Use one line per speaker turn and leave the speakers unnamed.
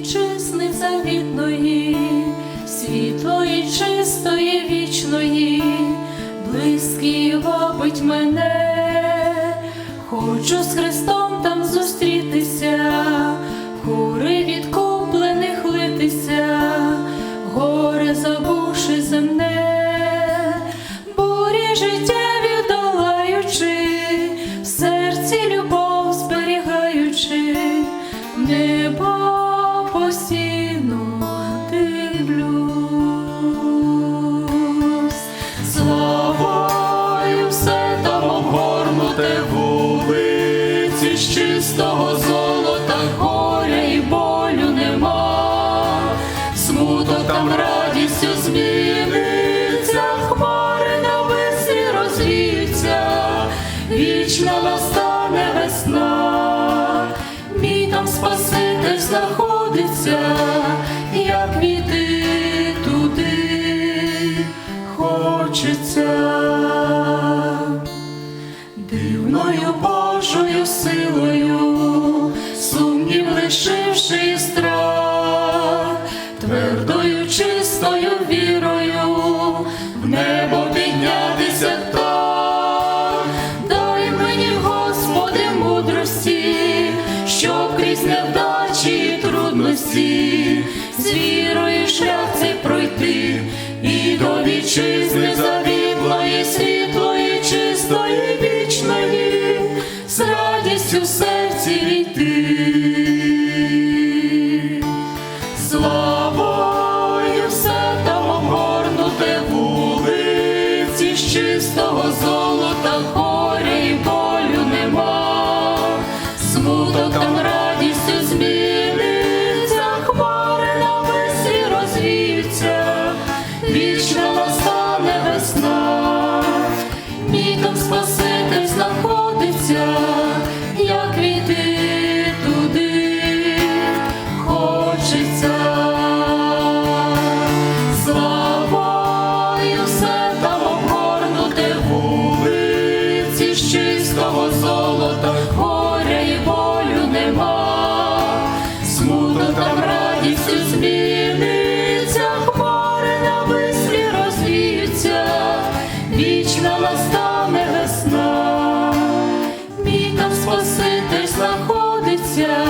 вітчизни завітної, світлої, чистої, вічної, близький вабить мене, хочу з Христом там зустрітися, постійно дивлюсь, славою все там обгорнуте вулиці з чистого золота, горя і болю нема, смуток там радістю зміниться, хмари на весі розвіються, настане весна, мій там Знаходиться, як війти туди хочеться. Дивною Божою силою, сумнів лишивши страх, твердою чистою вірою, в небо піднятися дай мені, Господи, мудрості, щоб крізь невдачі і з вірою шлях цей пройти, і до вітчизни завітлої, світлої, чистої, вічної, з радістю в серці війти. Славою все там обгорнуте вулиці з чистого золота, із чистого золота, горя і болю нема, смуток там радістю зміниться, хмари на вислі розвіються, вічна настане весна, мій там спаситель знаходиться.